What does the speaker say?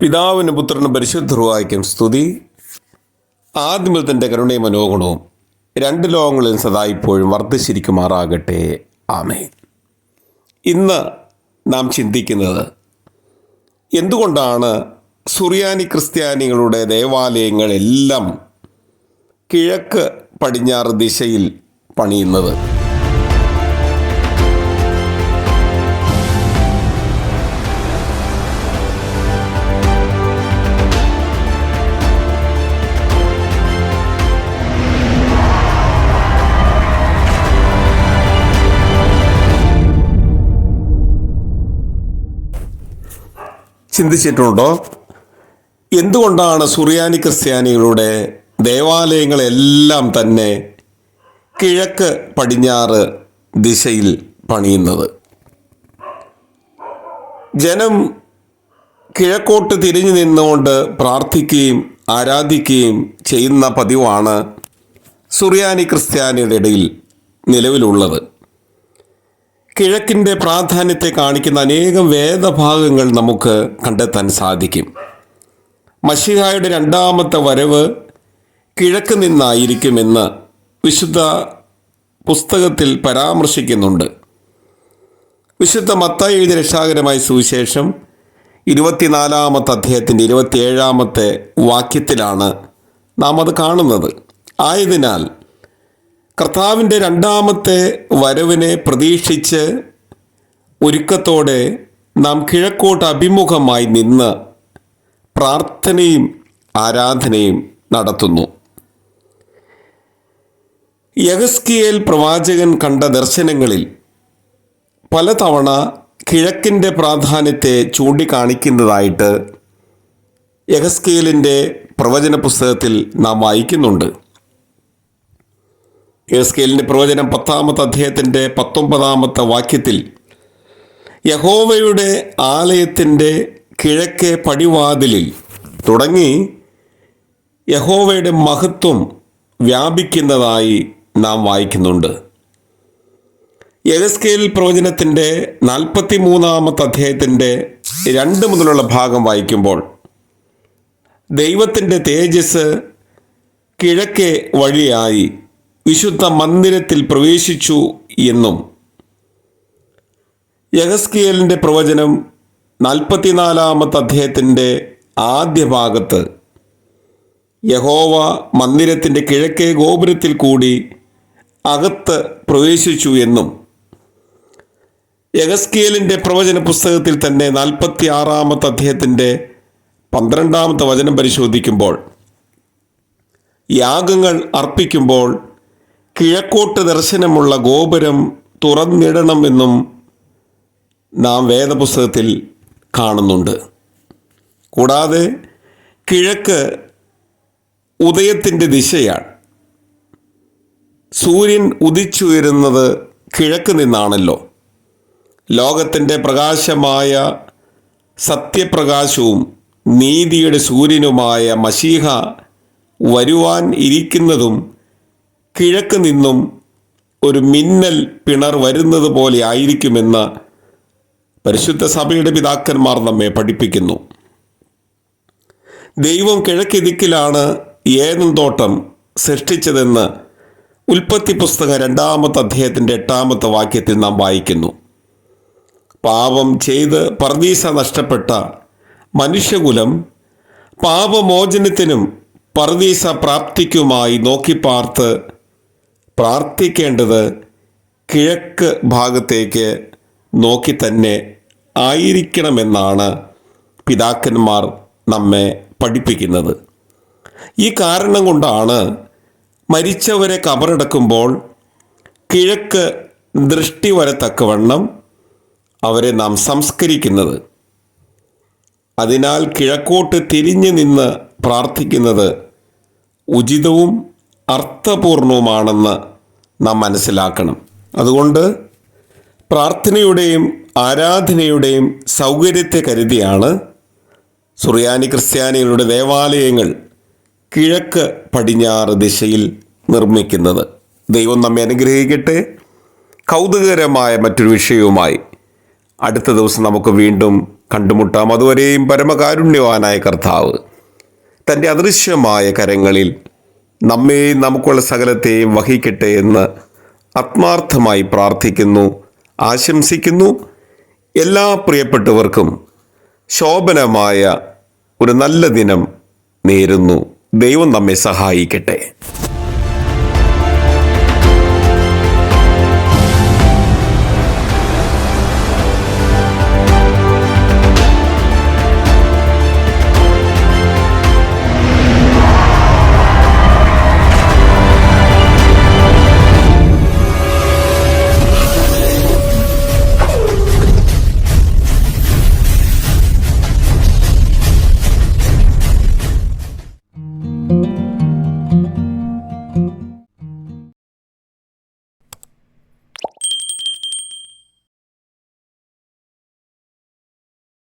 പിതാവിന് പുത്രനും പരിശുദ്ധറുവായിക്കും സ്തുതി. ആദ്യമൽ കരുണയും മനോഗുണവും രണ്ട് ലോകങ്ങളിൽ സദാ ഇപ്പോഴും വർദ്ധിച്ചിരിക്കുമാറാകട്ടെ. ആമേ ഇന്ന് നാം ചിന്തിക്കുന്നത് എന്തുകൊണ്ടാണ് സുറിയാനി ക്രിസ്ത്യാനികളുടെ ദേവാലയങ്ങളെല്ലാം കിഴക്ക് പടിഞ്ഞാറ് ദിശയിൽ പണിയുന്നത്? ചിന്തിച്ചിട്ടുണ്ടോ? എന്തുകൊണ്ടാണ് സുറിയാനി ക്രിസ്ത്യാനികളുടെ ദേവാലയങ്ങളെല്ലാം തന്നെ കിഴക്ക് പടിഞ്ഞാറ് ദിശയിൽ പണിയുന്നത്? ജനം കിഴക്കോട്ട് തിരിഞ്ഞു നിന്നുകൊണ്ട് പ്രാർത്ഥിക്കുകയും ആരാധിക്കുകയും ചെയ്യുന്ന പതിവാണ് സുറിയാനി ക്രിസ്ത്യാനിയുടെ ഇടയിൽ നിലവിലുള്ളത്. കിഴക്കിന്റെ പ്രാധാന്യത്തെ കാണിക്കുന്ന അനേകം വേദഭാഗങ്ങൾ നമുക്ക് കണ്ടെത്താൻ സാധിക്കും. മഷിഹായുടെ രണ്ടാമത്തെ വരവ് കിഴക്ക് നിന്നായിരിക്കുമെന്ന് വിശുദ്ധ പുസ്തകത്തിൽ പരാമർശിക്കുന്നുണ്ട്. വിശുദ്ധ മത്തായി രക്ഷാകരമായ സുവിശേഷം ഇരുപത്തിനാലാമത്തെ അദ്ദേഹത്തിന്റെ ഇരുപത്തിയേഴാമത്തെ വാക്യത്തിലാണ് നാം അത് കാണുന്നത്. ആയതിനാൽ കർത്താവിന്റെ രണ്ടാമത്തെ വരവിനെ പ്രതീക്ഷിച്ച് ഒരുക്കത്തോടെ നാം കിഴക്കോട്ട് അഭിമുഖമായി നിന്ന് പ്രാർത്ഥനയും ആരാധനയും നടത്തുന്നു. യഗസ്കിയേൽ പ്രവാചകൻ കണ്ട ദർശനങ്ങളിൽ പലതവണ കിഴക്കിന്റെ പ്രാധാന്യത്തെ ചൂണ്ടിക്കാണിക്കുന്നതായിട്ട് യഗസ്കിയലിന്റെ പ്രവചന പുസ്തകത്തിൽ നാം വായിക്കുന്നുണ്ട്. യഹസ്കേലിന്റെ പ്രവചനം പത്താമത്തെ അധ്യായത്തിന്റെ പത്തൊമ്പതാമത്തെ വാക്യത്തിൽ യഹോവയുടെ ആലയത്തിന്റെ കിഴക്കേ പടിവാതിലിൽ തുടങ്ങി യഹോവയുടെ മഹത്വം വ്യാപിക്കുന്നതായി നാം വായിക്കുന്നുണ്ട്. യഹസ്കേൽ പ്രവചനത്തിന്റെ നാൽപ്പത്തി മൂന്നാമത്തെ അധ്യായത്തിന്റെ രണ്ട് മുതലുള്ള ഭാഗം വായിക്കുമ്പോൾ ദൈവത്തിന്റെ തേജസ് കിഴക്കേ വഴിയായി വിശുദ്ധ മന്ദിരത്തിൽ പ്രവേശിച്ചു എന്നും യഹസ്കിയലിന്റെ പ്രവചനം നാൽപ്പത്തിനാലാമത്തെ അദ്ദേഹത്തിന്റെ ആദ്യ ഭാഗത്ത് യഹോവ മന്ദിരത്തിന്റെ കിഴക്കേ ഗോപുരത്തിൽ കൂടി അകത്ത് പ്രവേശിച്ചു എന്നും യഗസ്കിയലിന്റെ പ്രവചന പുസ്തകത്തിൽ തന്നെ നാൽപ്പത്തി ആറാമത്തെ അദ്ദേഹത്തിന്റെ പന്ത്രണ്ടാമത്തെ വചനം പരിശോധിക്കുമ്പോൾ യാഗങ്ങൾ അർപ്പിക്കുമ്പോൾ കിഴക്കോട്ട് ദർശനമുള്ള ഗോപുരം തുറന്നിടണമെന്നും നാം വേദപുസ്തകത്തിൽ കാണുന്നുണ്ട്. കൂടാതെ കിഴക്ക് ഉദയത്തിന്റെ ദിശയാണ്. സൂര്യൻ ഉദിച്ചുയരുന്നത് കിഴക്ക് നിന്നാണല്ലോ. ലോകത്തിന്റെ പ്രകാശമായ സത്യപ്രകാശവും നീതിയുടെ സൂര്യനുമായ മഷീഹ വരുവാൻ ഇരിക്കുന്നതും കിഴക്ക് നിന്നും ഒരു മിന്നൽ പിണർ വരുന്നത് പോലെ ആയിരിക്കുമെന്ന് പരിശുദ്ധ സഭയുടെ പിതാക്കന്മാർ നമ്മെ പഠിപ്പിക്കുന്നു. ദൈവം കിഴക്ക് ദിക്കിലാണ് ഏതും തോട്ടം സൃഷ്ടിച്ചതെന്ന് ഉൽപ്പത്തി പുസ്തകം രണ്ടാമത്തെ അധ്യായത്തിന്റെ എട്ടാമത്തെ വാക്യത്തിൽ നാം വായിക്കുന്നു. പാപം ചെയ്ത് പർദീസ നഷ്ടപ്പെട്ട മനുഷ്യകുലം പാപമോചനത്തിനും പർദീസ പ്രാപ്തിക്കുമായി നോക്കിപ്പാർത്ത് പ്രാർത്ഥിക്കേണ്ടത് കിഴക്ക് ഭാഗത്തേക്ക് നോക്കി തന്നെ ആയിരിക്കണമെന്നാണ് പിതാക്കന്മാർ നമ്മെ പഠിപ്പിക്കുന്നത്. ഈ കാരണം കൊണ്ടാണ് മരിച്ചവരെ കബറടക്കുമ്പോൾ കിഴക്ക് ദൃഷ്ടി വരത്തക്കവണ്ണം അവരെ നാം സംസ്കരിക്കുന്നത്. അതിനാൽ കിഴക്കോട്ട് തിരിഞ്ഞു നിന്ന് പ്രാർത്ഥിക്കുന്നത് ഉചിതവും അർത്ഥപൂർണവുമാണെന്ന് നാം മനസ്സിലാക്കണം. അതുകൊണ്ട് പ്രാർത്ഥനയുടെയും ആരാധനയുടെയും സൗകര്യത്തെ കരുതിയാണ് സുറിയാനി ക്രിസ്ത്യാനികളുടെ ദേവാലയങ്ങൾ കിഴക്ക് പടിഞ്ഞാറ് ദിശയിൽ നിർമ്മിക്കുന്നത്. ദൈവം നമ്മെ അനുഗ്രഹിക്കട്ടെ. കൗതുകകരമായ മറ്റൊരു വിഷയവുമായി അടുത്ത ദിവസം നമുക്ക് വീണ്ടും കണ്ടുമുട്ടാം. അതുവരെയും പരമകാരുണ്യവാനായ കർത്താവ് തന്റെ അദൃശ്യമായ കരങ്ങളിൽ നമ്മെയും നമുക്കുള്ള സകലത്തെയും വഹിക്കട്ടെ എന്ന് ആത്മാർത്ഥമായി പ്രാർത്ഥിക്കുന്നു ആശംസിക്കുന്നു. എല്ലാ പ്രിയപ്പെട്ടവർക്കും ശോഭനമായ ഒരു നല്ല ദിനം നേരുന്നു. ദൈവം നമ്മെ സഹായിക്കട്ടെ.